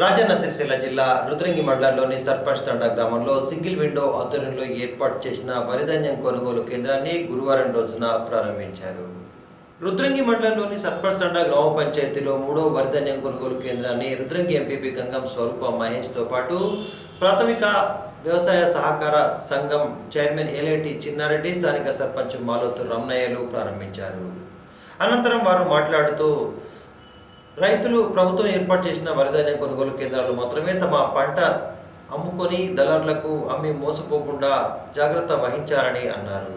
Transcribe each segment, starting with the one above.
రాజన్న సిరిసిల్ల జిల్లా రుద్రంగి మండలంలోని సర్పంచ్ తండా గ్రామంలో సింగిల్ విండో ఆధ్వర్యంలో ఏర్పాటు చేసిన వరిధాన్యం కొనుగోలు కేంద్రాన్ని గురువారం రోజున ప్రారంభించారు. రుద్రంగి మండలంలోని సర్పంచ్ తండా గ్రామ పంచాయతీలో మూడో వరిధాన్యం కొనుగోలు కేంద్రాన్ని రుద్రంగి ఎంపీపీ గంగం స్వరూప మహేష్తో పాటు ప్రాథమిక వ్యవసాయ సహకార సంఘం చైర్మన్ ఎల్ఐటి చిన్నారెడ్డి స్థానిక సర్పంచ్ మాలోతు రమణయ్యలు ప్రారంభించారు. అనంతరం వారు మాట్లాడుతూ రైతులు ప్రభుత్వం ఏర్పాటు చేసిన వరిధాన్యం కొనుగోలు కేంద్రాలు మాత్రమే తమ పంట అమ్ముకొని దళారులకు అమ్మి మోసపోకుండా జాగ్రత్త వహించాలని అన్నారు.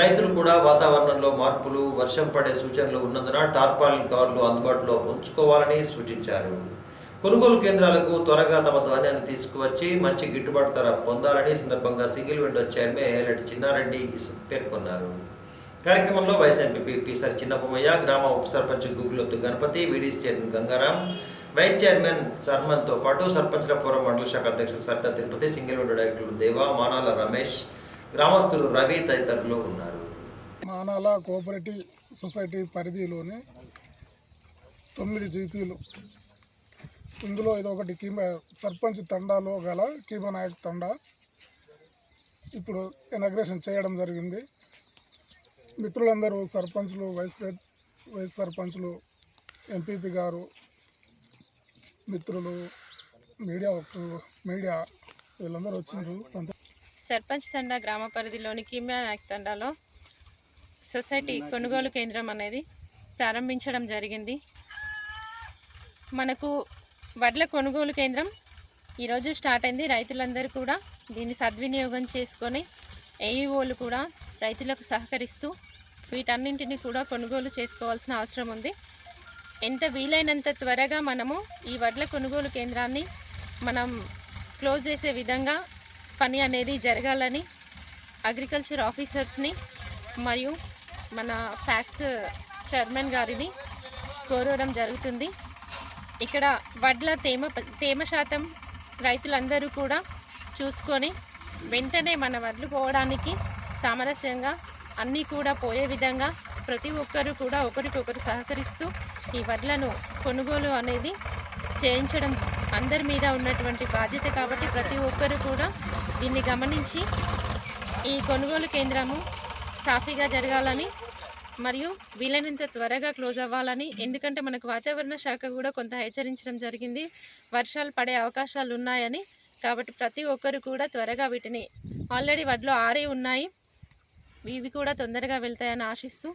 రైతులు కూడా వాతావరణంలో మార్పులు వర్షం పడే సూచనలు ఉన్నందున టార్పాలిన్ కవర్లు అందుబాటులో ఉంచుకోవాలని సూచించారు. కొనుగోలు కేంద్రాలకు త్వరగా తమ ధాన్యాన్ని తీసుకువచ్చి మంచి గిట్టుబాటు ధర పొందాలని సందర్భంగా single window chairman Elati Chinnareddy పేర్కొన్నారు. కార్యక్రమంలో వైస్ ఎంపీ పిసర్ చిన్నబొమ్మయ్య గ్రామ ఉప sarpanch Guggulothu Ganapathi VDC chairman Gangaram vice chairman సర్మన్తో పాటు సర్పంచ్ల ఫోరం మండల శాఖ అధ్యక్షులు సర్దా తిరుపతి సింగిల్ విండో డైరెక్టర్లు దేవా మానాల రమేష్ గ్రామస్తులు రవి తదితరులు ఉన్నారు. మానాల కోఆపరేటివ్ సొసైటీ పరిధిలోని తొమ్మిది జీపీలు. ఇందులో ఇది ఒకటి కీమ సర్పంచ్ తండాలో గల కీమ నాయక్ తండా. ఇప్పుడు ఇనాగ్రేషన్ చేయడం జరిగింది. మిత్రులందరూ సర్పంచ్లు వైస్ ప్రె వైస్ సర్పంచ్లు ఎంపీపీ గారు మిత్రులు మీడియా మీడియా వీళ్ళందరూ వచ్చిండ్రు. సర్పంచ్ తండా గ్రామ పరిధిలోని కిమ్యా నాయక్ తండాలో సొసైటీ కొనుగోలు కేంద్రం అనేది ప్రారంభించడం జరిగింది. మనకు వడ్ల కొనుగోలు కేంద్రం ఈరోజు స్టార్ట్ అయింది. రైతులందరూ కూడా దీన్ని సద్వినియోగం చేసుకొని ఏఈఓలు కూడా రైతులకు సహకరిస్తూ వీటన్నింటినీ కూడా కొనుగోలు చేసుకోవాల్సిన అవసరం ఉంది. ఎంత వీలైనంత త్వరగా మనము ఈ వడ్ల కొనుగోలు కేంద్రాన్ని మనం క్లోజ్ చేసే విధంగా పని అనేది జరగాలని అగ్రికల్చర్ ఆఫీసర్స్ని మరియు మన ఫ్యాక్స్ చైర్మన్ గారిని కోరడం జరుగుతుంది. ఇక్కడ వడ్ల తేమ తేమ శాతం రైతులందరూ కూడా చూసుకొని వెంటనే మన వడ్లు పోవడానికి సామరస్యంగా అన్నీ కూడా పోయే విధంగా ప్రతి ఒక్కరూ కూడా ఒకరికొకరు సహకరిస్తూ ఈ వడ్లను కొనుగోలు అనేది చేయించడం అందరి మీద ఉన్నటువంటి బాధ్యత కాబట్టి ప్రతి ఒక్కరు కూడా దీన్ని గమనించి ఈ కొనుగోలు కేంద్రము సాఫీగా జరగాలని మరియు వీలైనంత త్వరగా క్లోజ్ అవ్వాలని ఎందుకంటే మనకు వాతావరణ శాఖ కూడా కొంత హెచ్చరించడం జరిగింది. వర్షాలు పడే అవకాశాలు ఉన్నాయని కాబట్టి ప్రతి ఒక్కరు కూడా త్వరగా వీటిని ఆల్రెడీ వడ్లు ఆరే ఉన్నాయి. ఇవి కూడా తొందరగా వెళ్తాయని ఆశిస్తూ